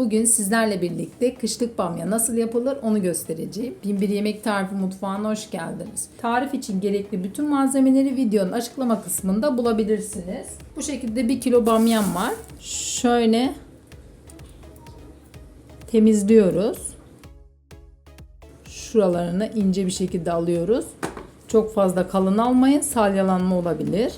Bugün sizlerle birlikte kışlık bamya nasıl yapılır onu göstereceğim. Bin bir yemek tarifi mutfağına hoş geldiniz. Tarif için gerekli bütün malzemeleri videonun açıklama kısmında bulabilirsiniz. Bu şekilde 1 kilo bamyam var. Şöyle temizliyoruz. Şuralarını ince bir şekilde alıyoruz. Çok fazla kalın almayın salyalanma olabilir.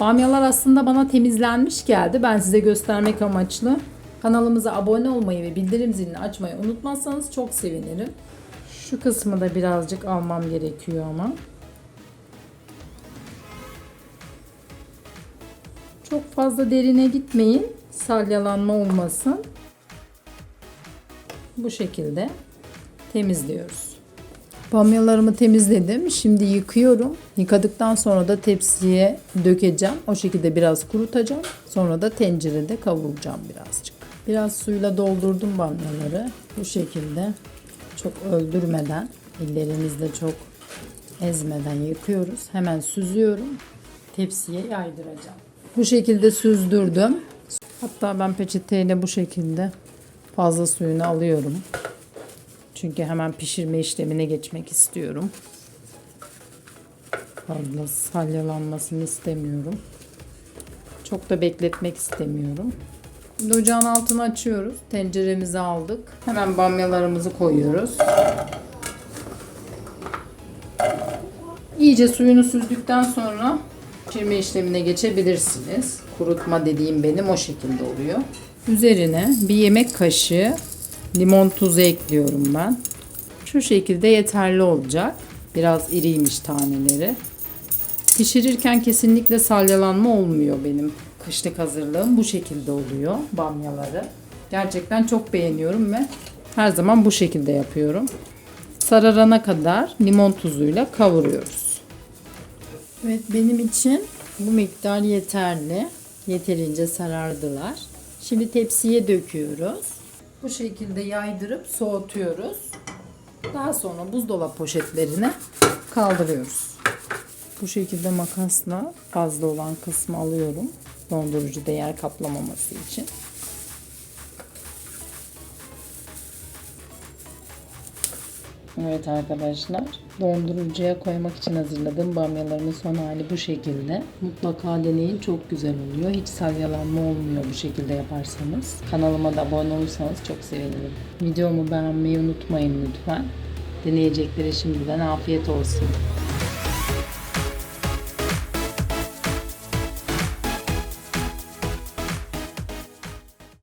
Bamyalar aslında bana temizlenmiş geldi. Ben size göstermek amaçlı. Kanalımıza abone olmayı ve bildirim zilini açmayı unutmazsanız çok sevinirim. Şu kısmı da birazcık almam gerekiyor ama. Çok fazla derine gitmeyin. Salyalanma olmasın. Bu şekilde temizliyoruz. Bamyalarımı temizledim. Şimdi yıkıyorum. Yıkadıktan sonra da tepsiye dökeceğim. O şekilde biraz kurutacağım. Sonra da tencerede kavuracağım birazcık. Biraz suyla doldurdum bamyaları. Bu şekilde çok öldürmeden, ellerimizle çok ezmeden yıkıyoruz. Hemen süzüyorum. Tepsiye yaydıracağım. Bu şekilde süzdürdüm. Hatta ben peçeteyle bu şekilde fazla suyunu alıyorum. Çünkü hemen pişirme işlemine geçmek istiyorum. Fazla salyalanmasını istemiyorum. Çok da bekletmek istemiyorum. Şimdi ocağın altını açıyoruz. Tenceremizi aldık. Hemen bamyalarımızı koyuyoruz. İyice suyunu süzdükten sonra pişirme işlemine geçebilirsiniz. Kurutma dediğim benim o şekilde oluyor. Üzerine bir yemek kaşığı limon tuzu ekliyorum ben. Şu şekilde yeterli olacak. Biraz iriymiş taneleri. Pişirirken kesinlikle salyalanma olmuyor benim. Kışlık hazırlığım bu şekilde oluyor bamyaları. Gerçekten çok beğeniyorum ve her zaman bu şekilde yapıyorum. Sararana kadar limon tuzuyla kavuruyoruz. Evet benim için bu miktar yeterli. Yeterince sarardılar. Şimdi tepsiye döküyoruz. Bu şekilde yaydırıp soğutuyoruz. Daha sonra buzdolap poşetlerine kaldırıyoruz. Bu şekilde makasla fazla olan kısmı alıyorum. Dondurucuda yer kaplamaması için. Evet arkadaşlar, dondurucuya koymak için hazırladığım bamyalarımın son hali bu şekilde. Mutlaka deneyin, çok güzel oluyor. Hiç salyalanma olmuyor bu şekilde yaparsanız. Kanalıma da abone olursanız çok sevinirim. Videomu beğenmeyi unutmayın lütfen. Deneyeceklere şimdiden afiyet olsun.